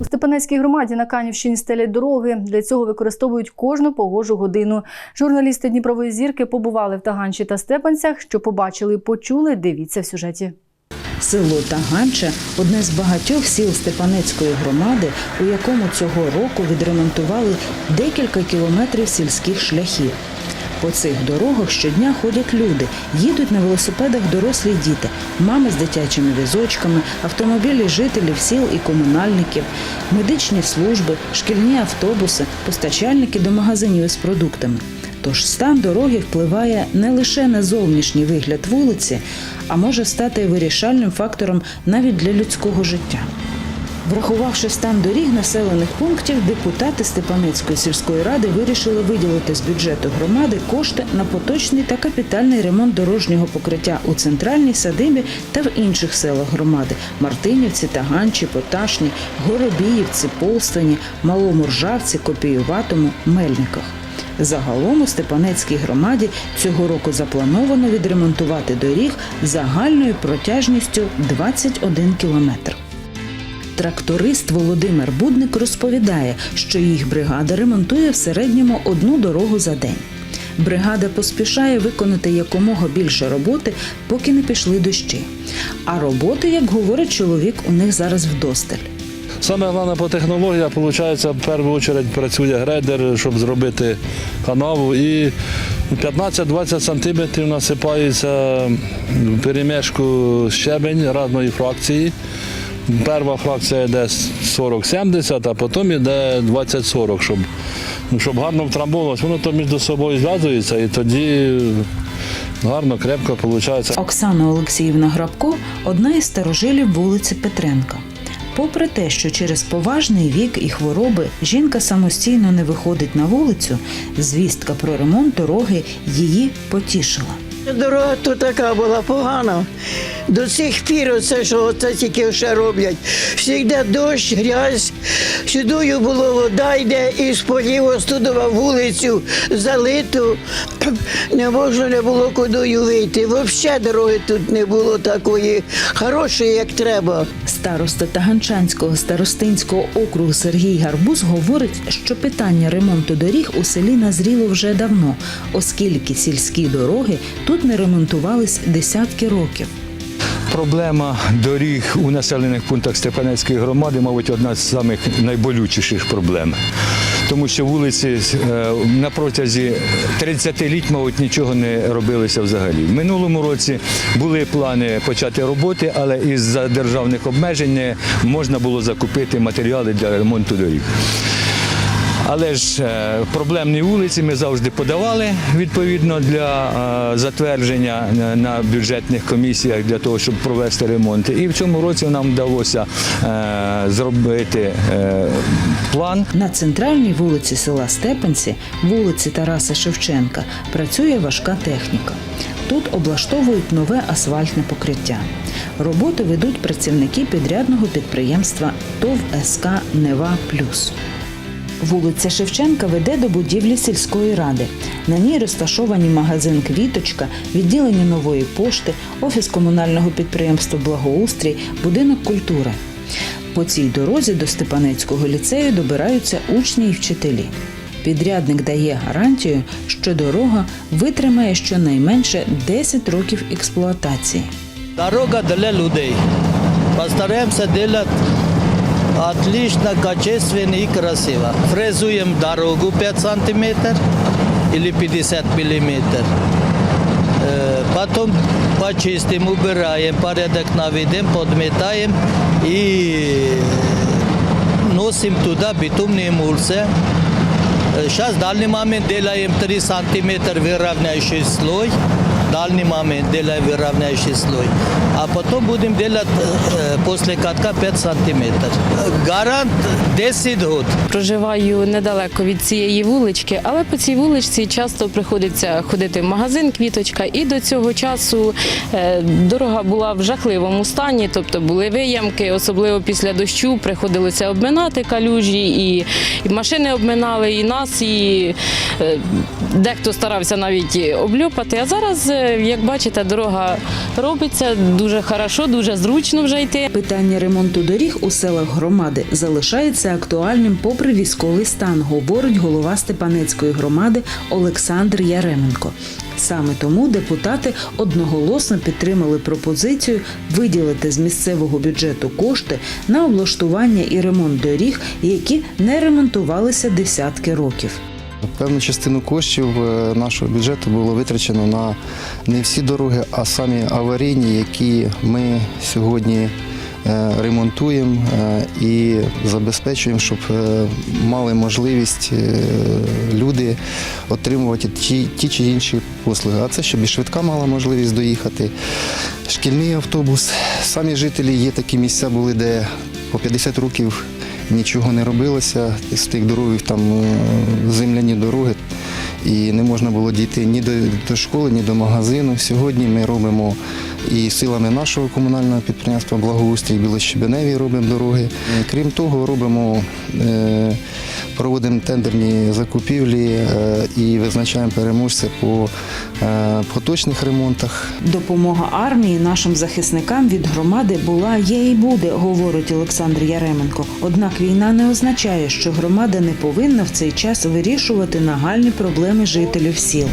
У Степанецькій громаді на Канівщині стелять дороги. Для цього використовують кожну погожу годину. Журналісти Дніпрової зірки побували в Таганчі та Степанцях. Що побачили почули, дивіться в сюжеті. Село Таганча – одне з багатьох сіл Степанецької громади, у якому цього року відремонтували декілька кілометрів сільських шляхів. По цих дорогах щодня ходять люди, їдуть на велосипедах дорослі діти, мами з дитячими візочками, автомобілі жителів сіл і комунальників, медичні служби, шкільні автобуси, постачальники до магазинів із продуктами. Тож стан дороги впливає не лише на зовнішній вигляд вулиці, а може стати вирішальним фактором навіть для людського життя. Врахувавши стан доріг населених пунктів, депутати Степанецької сільської ради вирішили виділити з бюджету громади кошти на поточний та капітальний ремонт дорожнього покриття у центральній садибі та в інших селах громади Мартинівці, Таганчі, Поташні, Горобіївці, Полстані, Малому Ржавці, Копіюватому, Мельниках. Загалом у Степанецькій громаді цього року заплановано відремонтувати доріг загальною протяжністю 21 кілометр. Тракторист Володимир Будник розповідає, що їх бригада ремонтує в середньому одну дорогу за день. Бригада поспішає виконати якомога більше роботи, поки не пішли дощі. А роботи, як говорить чоловік, у них зараз вдосталь. Саме головне по технологіях, виходить, в першу чергу працює грейдер, щоб зробити канаву. І 15-20 сантиметрів насипається в перемішку щебень різної фракції. Перша фракція йде 40-70, а потім йде 20-40, щоб, ну, щоб гарно втрамбовувалося. Воно то між собою зв'язується і тоді гарно, крепко виходить. Оксана Олексіївна Грабко одна із старожилів вулиці Петренка. Попри те, що через поважний вік і хвороби жінка самостійно не виходить на вулицю, звістка про ремонт дороги її потішила. Дорога то така була погана. До сих пір оце, що оце тільки ще роблять. Всігда дощ, грязь. Сюдою було вода йде із полів остудова вулицю залиту. Не можна не було кудою вийти. Взагалі дороги тут не було такої хорошої, як треба. Староста Таганчанського старостинського округу Сергій Гарбуз говорить, що питання ремонту доріг у селі назріло вже давно, оскільки сільські дороги тут не ремонтувались десятки років. Проблема доріг у населених пунктах Степанецької громади, мабуть, одна з самих найболючіших проблем. Тому що вулиці е, на протязі 30 літ, мабуть, нічого не робилося взагалі. В минулому році були плани почати роботи, але із-за державних обмежень можна було закупити матеріали для ремонту доріг. Але ж е, проблемні вулиці ми завжди подавали відповідно для е, затвердження на- на бюджетних комісіях для того, щоб провести ремонти. І в цьому році нам вдалося е, зробити е, план На центральній вулиці села Степанці, вулиці Тараса Шевченка, працює важка техніка. Тут облаштовують нове асфальтне покриття. Роботи ведуть працівники підрядного підприємства ТОВ СК Нева Плюс. Вулиця Шевченка веде до будівлі сільської ради. На ній розташовані магазин Квіточка, відділення нової пошти, офіс комунального підприємства Благоустрій, будинок культури. По цій дорозі до Степанецького ліцею добираються учні і вчителі. Підрядник дає гарантію, що дорога витримає щонайменше 10 років експлуатації. Дорога для людей. Постараемся делать отлично, качественно и красиво. Фрезуем дорогу 5 сантиметров или 50 миллиметров. Э, Потом почистим, убираем, порядок наведем, подметаем и носим туда битумные эмульсия. Сейчас в данный момент делаем 3 сантиметра выравняющий слой. В данный момент делаем выравняющий слой. А потом будем делать э, после катка 5 сантиметров. Гарант 10 год. Проживаю недалеко від цієї вулички, але по цій вуличці часто приходиться ходити в магазин Квіточка. І до цього часу е, дорога була в жахливому стані, тобто були виямки, особливо після дощу приходилося обминати калюжі, і, і машини обминали, і нас, і е, дехто старався навіть облюпати. А зараз е, як бачите, дорога робиться дуже хорошо, дуже зручно вже йти. Питання ремонту доріг у селах громади залишається актуальним попри військовий стан, говорить голова Степанецької громади Олександр Яременко. Саме тому депутати одноголосно підтримали пропозицію виділити з місцевого бюджету кошти на облаштування і ремонт доріг, які не ремонтувалися десятки років. Певну частину коштів е, нашого бюджету було витрачено на не всі дороги, а самі аварійні, які ми сьогодні е, ремонтуємо е, і забезпечуємо, щоб мали можливість люди отримувати ті, ті чи інші послуги. А це щоб і швидка мала можливість доїхати, шкільний автобус. Самі жителі є такі місця були, де по 50 років нічого не робилося з тих дорогів там е, земляні дороги, і не можна було дійти ні до, до школи, ні до магазину. Сьогодні ми робимо і силами нашого комунального підприємства Благоустрій Білощебеневі робимо дороги. Крім того, робимо. Е, Проводимо тендерні закупівлі е, і визначаємо переможця по е, поточних ремонтах. Допомога армії нашим захисникам від громади була, є і буде, говорить Олександр Яременко. Однак війна не означає, що громада не повинна в цей час вирішувати нагальні проблеми жителів сіл.